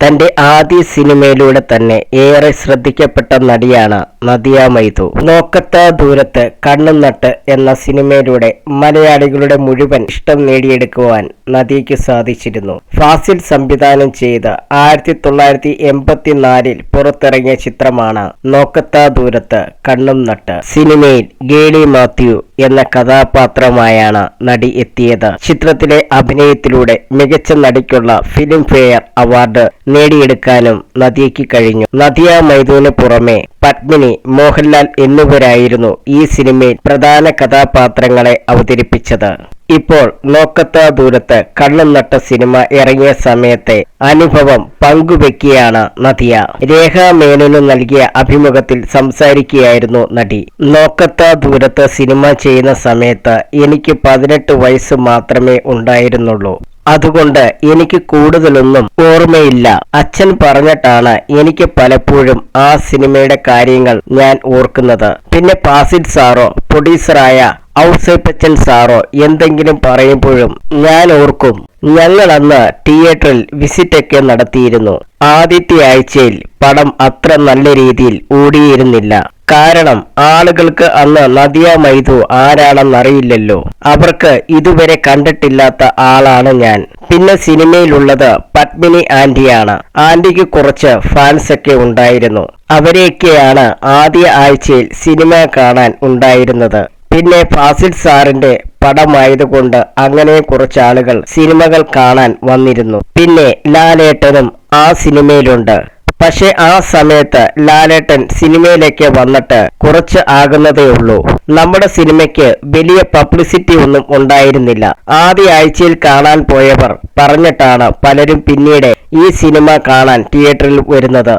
തന്റെ ആദ്യ സിനിമയിലൂടെ തന്നെ ഏറെ ശ്രദ്ധിക്കപ്പെട്ട നടിയാണ് നദിയ മൈതു നോക്കത്ത ദൂരത്ത് കണ്ണും നട്ട് എന്ന സിനിമയിലൂടെ മലയാളികളുടെ മുഴുവൻ ഇഷ്ടം നേടിയെടുക്കുവാൻ നദിയയ്ക്ക് സാധിച്ചിരുന്നു. ഫാസിൽ സംവിധാനം ചെയ്ത് ആയിരത്തി തൊള്ളായിരത്തി എൺപത്തിനാലിൽ പുറത്തിറങ്ങിയ ചിത്രമാണ് നോക്കത്ത ദൂരത്ത് കണ്ണും നട്ട്. സിനിമയിൽ ഗേളി മാത്യു എന്ന കഥാപാത്രമായാണ് നടി എത്തിയത്. ചിത്രത്തിലെ അഭിനയത്തിലൂടെ മികച്ച നടിക്കുള്ള ഫിലിം ഫെയർ അവാർഡ് നേടിയെടുക്കാനും നദിയയ്ക്ക് കഴിഞ്ഞു. നദിയ മൈദൂന് പുറമെ പത്മിനി മോഹൻലാൽ എന്നിവരായിരുന്നു ഈ സിനിമയിൽ പ്രധാന കഥാപാത്രങ്ങളെ അവതരിപ്പിച്ചത്. ഇപ്പോൾ നോക്കത്ത ദൂരത്ത് കണ്ണും നട്ട സിനിമ ഇറങ്ങിയ സമയത്തെ അനുഭവം പങ്കുവെക്കുകയാണ് നദിയ. രേഖ മേനോന് നൽകിയ അഭിമുഖത്തിൽ സംസാരിക്കുകയായിരുന്നു നടി. നോക്കത്ത ദൂരത്ത് സിനിമ ചെയ്യുന്ന സമയത്ത് എനിക്ക് പതിനെട്ട് വയസ്സ് മാത്രമേ ഉണ്ടായിരുന്നുള്ളൂ. അതുകൊണ്ട് എനിക്ക് കൂടുതലൊന്നും ഓർമ്മയില്ല. അച്ഛൻ പറഞ്ഞിട്ടാണ് എനിക്ക് പലപ്പോഴും ആ സിനിമയുടെ കാര്യങ്ങൾ ഞാൻ ഓർക്കുന്നത്. പിന്നെ പാസിഡ് സാറോ പ്രൊഡ്യൂസറായ ഔസേപ്പച്ചൻ സാറോ എന്തെങ്കിലും പറയുമ്പോഴും ഞാൻ ഓർക്കും. ഞങ്ങൾ അന്ന് തിയേറ്ററിൽ വിസിറ്റ് ഒക്കെ നടത്തിയിരുന്നു. ആദ്യത്തെ ആഴ്ചയിൽ പടം അത്ര നല്ല രീതിയിൽ ഓടിയിരുന്നില്ല. കാരണം ആളുകൾക്ക് അന്ന് നദിയ മൈതു ആരാണെന്നറിയില്ലല്ലോ. അവർക്ക് ഇതുവരെ കണ്ടിട്ടില്ലാത്ത ആളാണ് ഞാൻ. പിന്നെ സിനിമയിലുള്ളത് പത്മിനി ആന്റിയാണ്. ആന്റിക്ക് കുറച്ച് ഫാൻസ് ഒക്കെ ഉണ്ടായിരുന്നു. അവരെയൊക്കെയാണ് ആദ്യ ആഴ്ചയിൽ സിനിമ കാണാൻ ഉണ്ടായിരുന്നത്. പിന്നെ ഫാസിൽ സാറിന്റെ പടമായതുകൊണ്ട് അങ്ങനെ കുറച്ച് ആളുകൾ സിനിമകൾ കാണാൻ വന്നിരുന്നു. പിന്നെ ലാലേട്ടനും ആ സിനിമയിലുണ്ട്. പക്ഷെ ആ സമയത്ത് ലാലേട്ടൻ സിനിമയിലേക്ക് വന്നിട്ട് കുറച്ച് ആകുന്നതേ ഉള്ളൂ. നമ്മുടെ സിനിമയ്ക്ക് വലിയ പബ്ലിസിറ്റി ഒന്നും ഉണ്ടായിരുന്നില്ല. ആദ്യ ആഴ്ചയിൽ കാണാൻ പോയവർ പറഞ്ഞിട്ടാണ് പലരും പിന്നീട് ഈ സിനിമ കാണാൻ തിയേറ്ററിൽ വരുന്നത്.